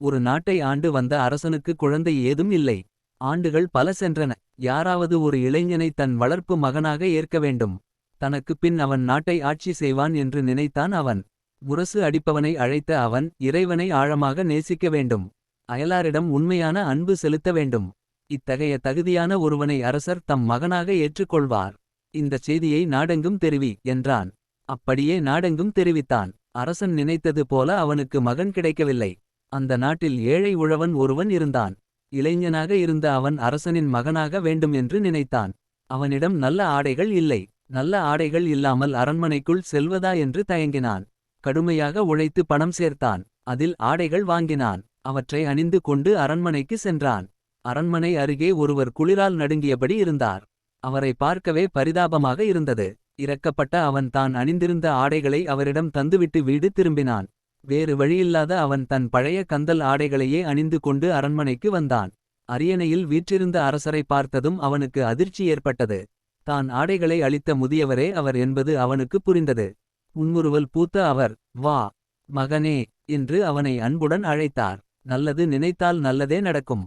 ஒரு நாட்டை ஆண்டு வந்த அரசனுக்கு குழந்தை ஏதும் இல்லை. ஆண்டுகள் பல சென்றன. யாராவது ஒரு இளைஞனை தன் வளர்ப்பு மகனாக ஏற்க வேண்டும். தனக்குப் பின் அவன் நாட்டை ஆட்சி செய்வான் என்று நினைத்தான் அவன். முரசு அடிப்பவனை அழைத்த அவன் இறைவனை ஆழமாக நேசிக்க வேண்டும். அயலாரிடம் உண்மையான அன்பு செலுத்த வேண்டும். இத்தகைய தகுதியான ஒருவனை அரசர் தம் மகனாக ஏற்றுக்கொள்வார். இந்தச் செய்தியை நாடெங்கும் தெரிவி என்றான். அப்படியே நாடெங்கும் தெரிவித்தான். அரசன் நினைத்தது போல அவனுக்கு மகன் கிடைக்கவில்லை. அந்த நாட்டில் ஏழை உழவன் ஒருவன் இருந்தான். இளைஞனாக இருந்த அவன் அரசனின் மகனாக வேண்டும் என்று நினைத்தான். அவனிடம் நல்ல ஆடைகள் இல்லை. நல்ல ஆடைகள் இல்லாமல் அரண்மனைக்குள் செல்வதா என்று தயங்கினான். கடுமையாக உழைத்து பணம் சேர்த்தான். அதில் ஆடைகள் வாங்கினான். அவற்றை அணிந்து கொண்டு அரண்மனைக்கு சென்றான். அரண்மனை அருகே ஒருவர் குளிரால் நடுங்கியபடி இருந்தார். அவரை பார்க்கவே பரிதாபமாக இருந்தது. இறக்கப்பட்ட அவன் தான் அணிந்திருந்த ஆடைகளை அவரிடம் தந்துவிட்டு வீடு திரும்பினான். வேறு வழியில்லாத அவன் தன் பழைய கந்தல் ஆடைகளையே அணிந்து கொண்டு அரண்மனைக்கு வந்தான். அரியணையில் வீற்றிருந்த அரசரை பார்த்ததும் அவனுக்கு அதிர்ச்சி ஏற்பட்டது. தான் ஆடைகளை அளித்த முதியவரே அவர் என்பது அவனுக்கு புரிந்தது. உன்முறுவல் பூத்த அவர் வா மகனே என்று அவனை அன்புடன் அழைத்தார். நல்லது நினைத்தால் நல்லதே நடக்கும்.